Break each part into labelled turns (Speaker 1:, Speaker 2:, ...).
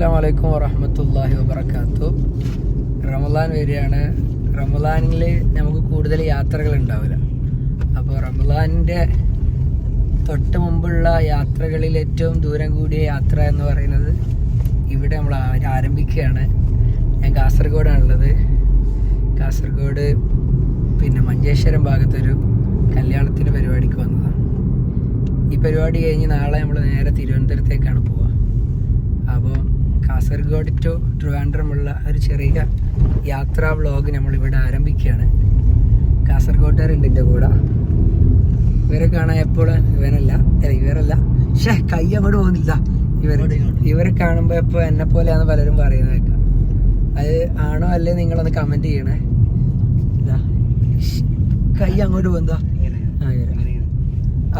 Speaker 1: അസ്സാം വലൈക്കും വറഹമത്തല്ലാഹി വബർക്കാത്തു റമദാൻ വരികയാണ്. റമദാനിൽ നമുക്ക് കൂടുതൽ യാത്രകൾ ഉണ്ടാവില്ല. അപ്പോൾ റമദാനിന്റെ തൊട്ട് മുമ്പുള്ള യാത്രകളിൽ ഏറ്റവും ദൂരം കൂടിയ യാത്ര എന്ന് പറയുന്നത് ഇവിടെ നമ്മൾ ആരംഭിക്കുകയാണ്. ഞാൻ കാസർഗോഡാണുള്ളത്. കാസർഗോഡ് പിന്നെ മഞ്ചേശ്വരം ഭാഗത്തൊരു കല്യാണത്തിന്റെ പരിപാടിക്ക് വന്നതാണ്. ഈ പരിപാടി കഴിഞ്ഞ് നാളെ നമ്മൾ നേരെ തിരുവനന്തപുരത്തേക്കാണ് പോവുക. അപ്പോൾ കാസർഗോഡ് ടു ട്രിവാൻഡ്രമുള്ള ഒരു ചെറിയ യാത്രാ വ്ളോഗ് നമ്മളിവിടെ ആരംഭിക്കുകയാണ്. കാസർഗോട്ടുകാരുണ്ട് എന്റെ കൂടെ. ഇവരെ കാണാൻ എപ്പോഴും ഇവനല്ല അല്ല ഇവരല്ല. ഷേ കൈ അവിടെ പോകുന്നില്ല. ഇവർ ഇവരെ കാണുമ്പോൾ എപ്പോൾ എന്നെ പോലെയാണ് പലരും പറയുന്നത് കേൾക്കാം. അത് ആണോ അല്ലേ നിങ്ങളൊന്ന് കമന്റ് ചെയ്യണേ. കൈ അങ്ങോട്ട് പോകുന്നതാ.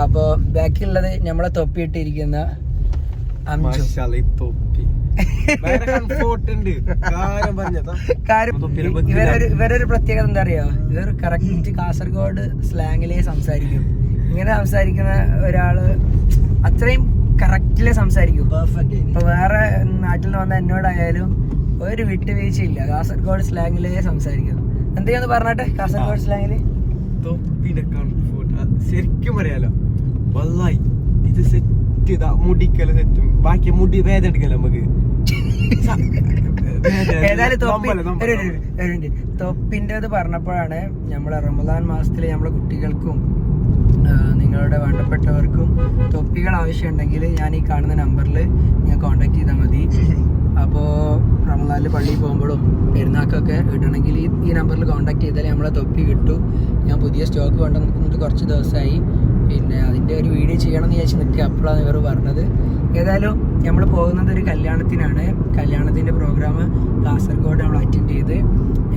Speaker 1: അപ്പോൾ ബാക്കിയുള്ളത് നമ്മളെ തൊപ്പിയിട്ടിരിക്കുന്ന അംജു
Speaker 2: തൊപ്പി.
Speaker 1: ഇവരൊരു ഇവരൊരു പ്രത്യേകത എന്താ അറിയോ? ഇവർ കറക്റ്റ് കാസർഗോഡ് സ്ലാങ്ങിലേ സംസാരിക്കും. ഇങ്ങനെ സംസാരിക്കുന്ന ഒരാൾ അത്രയും കറക്റ്റിലെ സംസാരിക്കും. ഇപ്പൊ വേറെ നാട്ടിൽ നിന്ന് വന്ന എന്നോടായാലും ഒരു വിട്ടുവീഴ്ചയില്ല കാസർഗോഡ് സ്ലാങ്ങിലേ സംസാരിക്കുന്നു എന്തെയ്യാന്ന് പറഞ്ഞാട്ടെ കാസർഗോഡ്
Speaker 2: സ്ലാങ്ങിൽ ശരിക്കും പറയാലോ. വല്ലായി ഇത് സെറ്റ് ഇതാ മുടിക്കല സെറ്റും ബാക്കി മുടി വേദന എടുക്കല നമുക്ക്.
Speaker 1: ഏതായാലും തൊപ്പി. തൊപ്പിന്റെത് പറഞ്ഞപ്പോഴാണ് നമ്മളെ റമദാൻ മാസത്തിൽ നമ്മളെ കുട്ടികൾക്കും നിങ്ങളുടെ വേണ്ടപ്പെട്ടവർക്കും തൊപ്പികൾ ആവശ്യമുണ്ടെങ്കിൽ ഞാൻ ഈ കാണുന്ന നമ്പറിൽ ഞാൻ കോണ്ടാക്ട് ചെയ്താൽ മതി. അപ്പോൾ റമദാനിൽ പള്ളിയിൽ പോകുമ്പോഴും പെരുന്നാക്കൊക്കെ ഇടണമെങ്കിൽ ഈ ഈ നമ്പറിൽ കോണ്ടാക്ട് ചെയ്താൽ നമ്മളെ തൊപ്പി കിട്ടും. ഞാൻ പുതിയ സ്റ്റോക്ക് കൊണ്ടുവന്നിട്ട് കുറച്ച് ദിവസമായി. പിന്നെ അതിന്റെ ഒരു വീഡിയോ ചെയ്യണം എന്ന് വിചാരിച്ച് നിൽക്കുക. അപ്പോഴാണ് ഇവർ പറഞ്ഞത്. ഏതായാലും നമ്മൾ പോകുന്നത് ഒരു കല്യാണത്തിനാണ്. കല്യാണത്തിന്റെ പ്രോഗ്രാം കാസർഗോഡ് നമ്മൾ അറ്റൻഡ് ചെയ്ത്.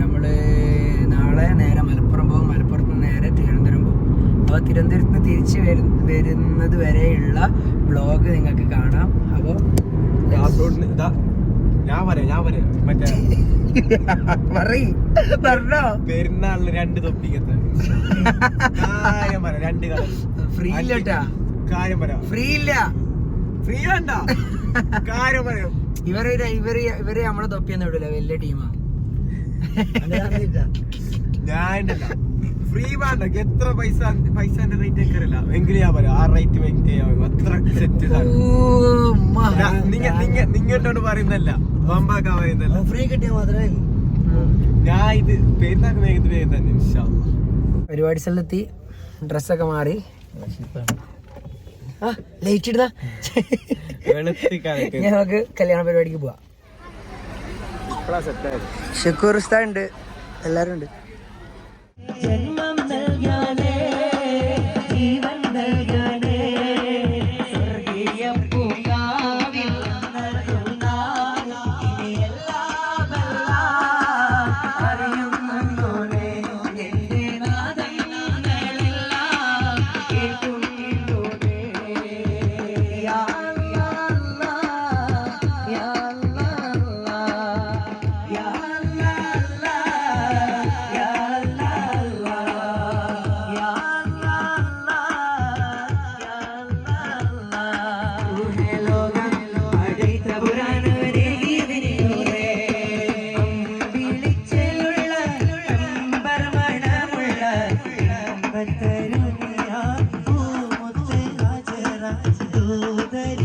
Speaker 1: നമ്മൾ നാളെ നേരെ മലപ്പുറം പോകും. മലപ്പുറത്ത് നിന്ന് നേരെ തിരുവനന്തപുരം പോകും. അപ്പോൾ തിരുവനന്തപുരത്ത് നിന്ന് തിരിച്ച് വരു വരുന്നത് വരെയുള്ള ബ്ലോഗ് നിങ്ങൾക്ക് കാണാം. അപ്പോൾ
Speaker 2: ഞാൻ പറയാം ഞാൻ പറയാം. മറ്റേ
Speaker 1: പറഞ്ഞോ.
Speaker 2: പെരുന്നാളിന് രണ്ട് തൊപ്പിക്കത്തെ രണ്ട് കളർ
Speaker 1: ഫ്രീ ഇല്ല കേട്ടാ
Speaker 2: കാര്യം പറയാം
Speaker 1: ഫ്രീ ഇല്ല
Speaker 2: ഫ്രീ വേണ്ട കാര്യം പറയാം.
Speaker 1: ഇവരെ ഇവർ ഇവരെ നമ്മളെ തൊപ്പിയൊന്നും വിടില്ല വലിയ ടീമാ
Speaker 2: ഞാൻ ഫ്രീ വേണ്ട. എത്ര പൈസ പൈസന്റെ റേറ്റ് ഒക്കെ എങ്കിലും ഞാൻ പറയാം ആ റേറ്റ് വെയിറ്റ് അത്ര സെറ്റ് നിങ്ങ നിങ്ങളോട് പറയുന്നല്ല വമ്പാക്ക പറയുന്നല്ല
Speaker 1: ഫ്രീ കിട്ടിയ മാത്രമേ
Speaker 2: ഞാൻ ഇത് പെരുന്നാക്ക് വേഗത്തിൽ വേഗം തന്നെ ഇൻഷാ അല്ലാ.
Speaker 1: പരിപാടി സ്ഥലത്തെത്തി. ഡ്രസ്സൊക്കെ മാറി. ആ ലൈറ്റ് ഇടുന്ന. ഞങ്ങൾക്ക് കല്യാണ പരിപാടിക്ക് പോവാം. ഷുക്കൂർ. ഉസ്താദ് ഉണ്ട്. എല്ലാരും ഉണ്ട്. അപ്പോ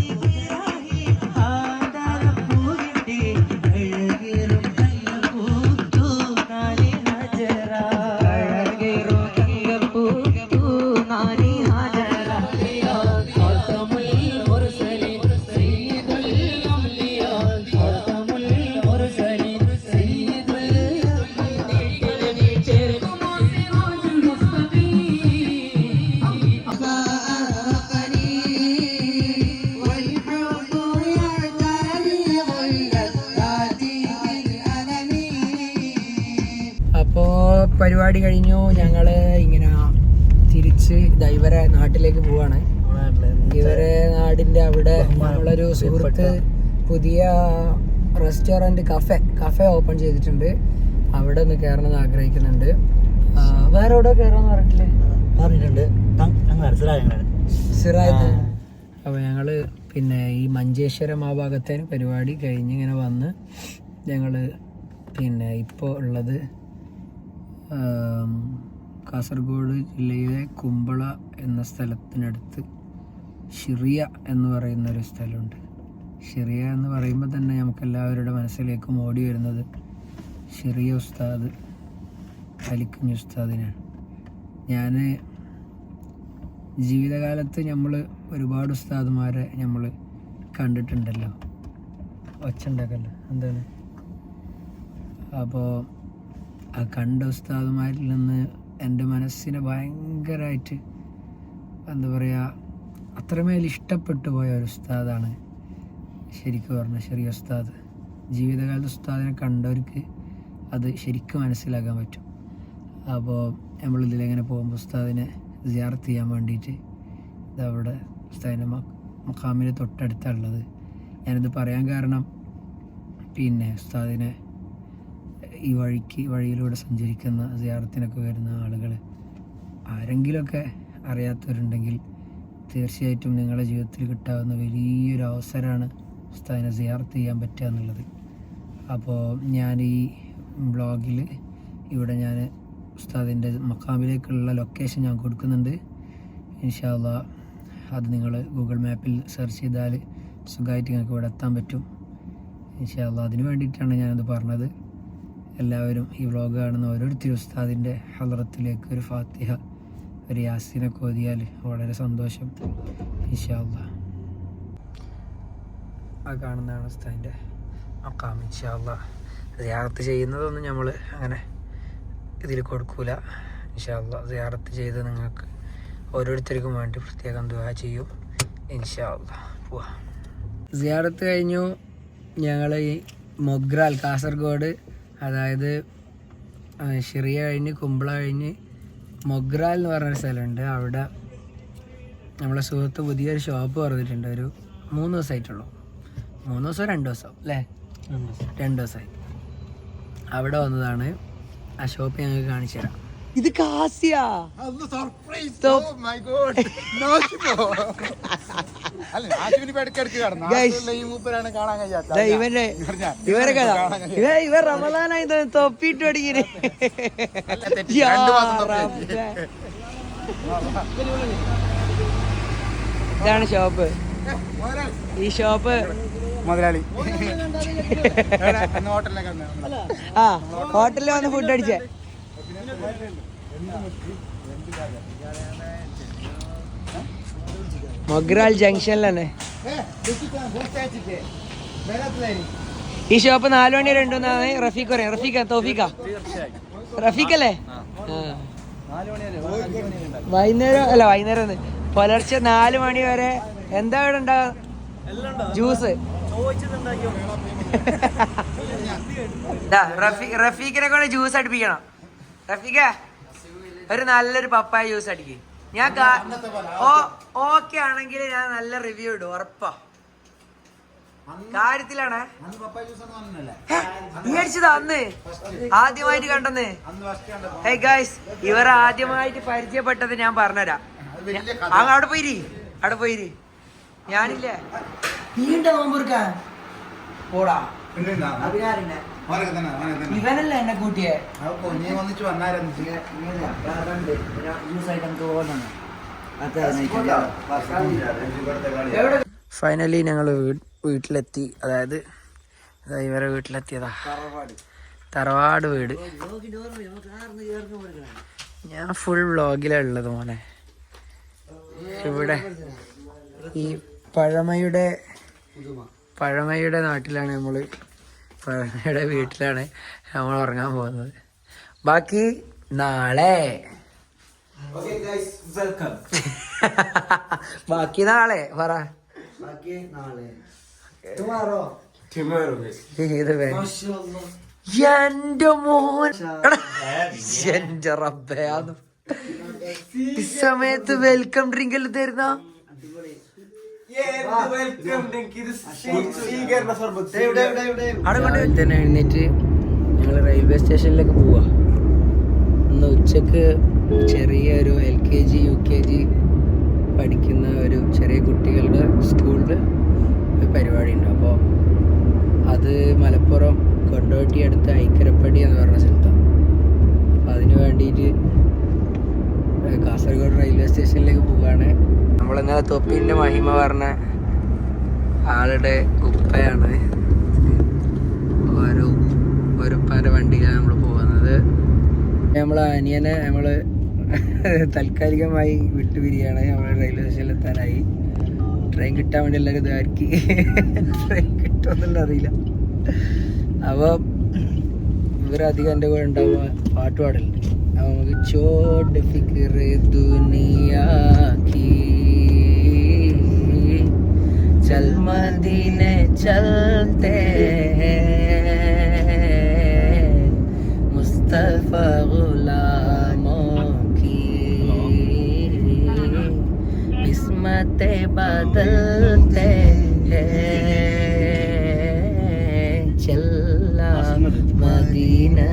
Speaker 1: പരിപാടി കഴിഞ്ഞു. ഞങ്ങൾ ഇങ്ങനെ തിരിച്ച് ഇവരെ നാട്ടിലേക്ക് പോവാണ്. ഇവരെ നാടിന്റെ അവിടെ നമ്മളൊരു സുഹൃത്ത് പുതിയ റെസ്റ്റോറന്റ് കഫെ കഫെ ഓപ്പൺ ചെയ്തിട്ടുണ്ട്. അവിടെ ഒന്ന് കയറണമെന്ന് ആഗ്രഹിക്കുന്നുണ്ട്. ആ, വേറെ എവിടെ കയറാന്ന് പറഞ്ഞിട്ടില്ലേ?
Speaker 3: പറഞ്ഞിട്ടുണ്ട്.
Speaker 1: സിറായത് അപ്പൊ ഞങ്ങൾ പിന്നെ ഈ മഞ്ചേശ്വരം ആ ഭാഗത്തേന് പരിപാടി കഴിഞ്ഞ് ഇങ്ങനെ വന്ന് ഞങ്ങൾ പിന്നെ ഇപ്പോൾ ഉള്ളത് കാസർഗോഡ് ജില്ലയിലെ കുമ്പള എന്ന സ്ഥലത്തിനടുത്ത് ഷിറിയ എന്ന് പറയുന്ന ഒരു സ്ഥലമുണ്ട്. ഷിറിയ എന്ന് പറയുമ്പോൾ തന്നെ നമുക്ക് എല്ലാവരുടെ മനസ്സിലേക്കും ഓടി വരുന്നത് ഷിറിയ ഉസ്താദ് അലിക്കുഞ്ഞ് ഉസ്താദിനാണ്. ഞാൻ ജീവിതകാലത്ത് നമ്മൾ ഒരുപാട് ഉസ്താദ്മാരെ നമ്മൾ കണ്ടിട്ടുണ്ടല്ലോ. ഒച്ച എന്താണ്? അപ്പോൾ ആ കണ്ട ഉസ്താദുമാരിൽ നിന്ന് എന്റെ മനസ്സിനെ ഭയങ്കരമായിട്ട് എന്താ പറയുക അത്രമേൽ ഇഷ്ടപ്പെട്ടു പോയ ഒരു ഉസ്താദാണ് ശരിക്കും പറഞ്ഞ ശരി ഉസ്താദ്. ജീവിതകാലത്ത് ഉസ്താദിനെ കണ്ടവർക്ക് അത് ശരിക്കും മനസ്സിലാക്കാൻ പറ്റും. അപ്പോൾ നമ്മൾ ഇതിലെങ്ങനെ പോകുമ്പോൾ ഉസ്താദിനെ സിയാർത്ത് ചെയ്യാൻ വേണ്ടിയിട്ട് ഇതവിടെ ഉസ്താദിന്റെ മുഖാമിന് തൊട്ടടുത്തുള്ളത് ഞാനിത് പറയാൻ കാരണം പിന്നെ ഉസ്താദിനെ ഈ വഴിക്ക് വഴിയിലൂടെ സഞ്ചരിക്കുന്ന സിയാറത്തിനൊക്കെ വരുന്ന ആളുകൾ ആരെങ്കിലുമൊക്കെ അറിയാത്തവരുണ്ടെങ്കിൽ തീർച്ചയായിട്ടും നിങ്ങളുടെ ജീവിതത്തിൽ കിട്ടാവുന്ന വലിയൊരു അവസരമാണ് ഉസ്താദിനെ സിയാർത്ത് ചെയ്യാൻ പറ്റുക എന്നുള്ളത്. അപ്പോൾ ഞാൻ ഈ ബ്ലോഗിൽ ഇവിടെ ഞാൻ ഉസ്താദിന്റെ മക്കാമിലേക്കുള്ള ലൊക്കേഷൻ ഞാൻ കൊടുക്കുന്നുണ്ട്. ഇൻഷാല്ല അത് നിങ്ങൾ ഗൂഗിൾ മാപ്പിൽ സെർച്ച് ചെയ്താൽ സുഖമായിട്ട് നിങ്ങൾക്ക് ഇവിടെ എത്താൻ പറ്റും. ഇൻഷാല്ല അതിന് വേണ്ടിയിട്ടാണ് ഞാനത് പറഞ്ഞത്. എല്ലാവരും ഈ വ്ളോഗ് കാണുന്ന ഓരോരുത്തരും ഉസ്താദിന്റെ ഹലറത്തിലേക്ക് ഒരു ഫാത്തിഹ ഒരു യാസിനൊക്കെ ഓതിയാൽ വളരെ സന്തോഷം. ഇൻഷാല്ല ആ കാണുന്നതാണ് ഉസ്താദിന്റെ മക്കാം ഇൻഷാല്ല സിയാറത്ത് ചെയ്യുന്നതൊന്നും നമ്മൾ അങ്ങനെ ഇതിൽ കൊടുക്കൂല. ഇൻഷാല്ല സിയാറത്ത് ചെയ്ത് നിങ്ങൾക്ക് ഓരോരുത്തർക്കും വേണ്ടി പ്രത്യേകം ദുവാ ചെയ്യും. ഇൻഷാല്ല പോവാ. സിയാറത്ത് കഴിഞ്ഞു. ഞങ്ങൾ ഈ മൊഗ്രാൽ കാസർഗോഡ് അതായത് ഷിറിയ കഴിഞ്ഞ് കുമ്പള കഴിഞ്ഞ് മൊഗ്രാൽ എന്ന് പറഞ്ഞൊരു സ്ഥലമുണ്ട്. അവിടെ നമ്മളെ സുഹൃത്ത് പുതിയൊരു ഷോപ്പ് പറഞ്ഞിട്ടുണ്ട് ഒരു മൂന്ന് ദിവസമായിട്ടുള്ളൂ. മൂന്ന് ദിവസം രണ്ട് ദിവസം അല്ലേ? രണ്ട് ദിവസമായി. അവിടെ വന്നതാണ് ആ ഷോപ്പ് ഞങ്ങൾക്ക് കാണിച്ചു തരാം. ഇത് കാസിയാ. ദാ ഇവന്റെ ഇവരെ കഥ ഇവ ഇവ റമദാനായി തൊപ്പിട്ട് പഠിക്കണേ. ഇതാണ് ഷോപ്പ്. ഈ ഷോപ്പ്
Speaker 2: മുതലാളി.
Speaker 1: ആ ഹോട്ടലിൽ വന്ന് ഫുഡ് അടിച്ചേ. മൊഗ്രാൽ ജംഗ്ഷനിലാണ്. ഈ ഷോപ്പ് നാലു മണി വരെ ഉണ്ടെന്നാണ് റഫീഖ് പറയാം. റഫീഖ തോഫീഖ? റഫീഖ് അല്ലേ. വൈകുന്നേരം അല്ല വൈകുന്നേരം. പുലർച്ചെ നാല് മണി വരെ എന്താ ഇവിടെ ഉണ്ടാവുക ജ്യൂസ്. റഫീഖിനെ കൊണ്ട് ജ്യൂസ് അടിപ്പിക്കണം. റഫീഖ ഒരു നല്ലൊരു പപ്പായ ജ്യൂസ് അടിക്ക്. ഞാൻ ഓ ഓക്കെ. ആണെങ്കിൽ ഞാൻ നല്ല റിവ്യൂ ഇടും ഉറപ്പാ. കാര്യത്തിലാണ്? അടിച്ചതാ അന്ന്? ആദ്യമായിട്ട് കണ്ടെന്ന്? ഹേ ഗായ്സ് ഇവർ ആദ്യമായിട്ട് പരിചയപ്പെട്ടത് ഞാൻ പറഞ്ഞുതരാം. അങ്ങ് അവിടെ പോയിരി അവിടെ പോയിരി. ഞാനില്ലേ? നീണ്ട നോമ്പൂർക്കാൻ പോടാ. അഭിനാരന്നെ ഇവനല്ലേ എന്നെ കൂട്ടിയേ? ഫൈനലി ഞങ്ങൾ വീട്ടിലെത്തി. അതായത് ഇവരെ വീട്ടിലെത്തിയതാ. തറവാട്. വീട്. ഞാൻ ഫുൾ വ്ളോഗിലാണ് ഉള്ളത് മോനെ. ഇവിടെ ഈ പഴമയുടെ പഴമയുടെ നാട്ടിലാണ് നമ്മൾ പഴമയുടെ വീട്ടിലാണ് നമ്മൾ ഉറങ്ങാൻ പോകുന്നത്. ബാക്കി നാളെ. ബാക്കി നാളെ പറ. എന്റെ മോൻ. എന്റെ ഈ സമയത്ത് വെൽക്കം ഡ്രിങ്ക് എല്ലാം തരുന്ന? അവിടെ കൊണ്ട് തന്നെ എഴുന്നേറ്റ് ഞങ്ങൾ റെയിൽവേ സ്റ്റേഷനിലേക്ക് പോവാ. ഇന്ന് ഉച്ചയ്ക്ക് ചെറിയ ഒരു L K G U K G പഠിക്കുന്ന ഒരു ചെറിയ കുട്ടികളുടെ സ്കൂളിൽ ഒരു പരിപാടി ഉണ്ട് അപ്പോൾ അത് മലപ്പുറം കൊണ്ടോട്ടി അടുത്ത് ഐക്കരപ്പടി എന്ന് പറഞ്ഞ സ്ഥലത്താണ് അപ്പോൾ അതിന് വേണ്ടിയിട്ട് കാസർഗോഡ് റെയിൽവേ സ്റ്റേഷനിലേക്ക് പോവുകയാണ് നമ്മളിന്നലെ തൊപ്പിന്റെ മഹിമ പറഞ്ഞ ആളുടെ ഉപ്പയാണ്. ഒരു ഒരു ഉപ്പാന്റെ വണ്ടിയിലാണ് നമ്മൾ പോകുന്നത്. നമ്മളെ അനിയനെ നമ്മൾ താൽക്കാലികമായി വിട്ടുപിരിയാണ് നമ്മൾ റെയിൽവേ സ്റ്റേഷനിൽ എത്താനായി ട്രെയിൻ കിട്ടാൻ വേണ്ടി എല്ലാവരും ഇതാക്കി ട്രെയിൻ കിട്ടുമെന്നുള്ള അറിയില്ല. അപ്പോൾ ഇവരധികം എന്റെ കൂടെ ഉണ്ടാവുക പാട്ട് പാടലുണ്ട്. अब छोड़ फ़िक्र दुनिया की। चल मदीने चलते हैं मुस्तफ़ा गुलामों की। किस्मतें बदलते हैं। चल मदीना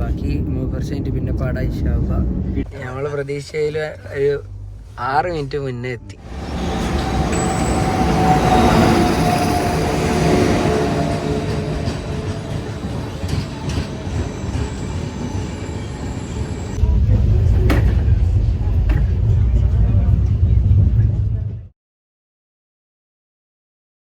Speaker 1: ബാക്കി മൂപ്പർസെന്റ് പിന്നെ പാടാ ഇഷാബ ഞങ്ങൾ പ്രതീക്ഷയിൽ ഒരു ആറ് മിനിറ്റ് മുന്നേ എത്തി.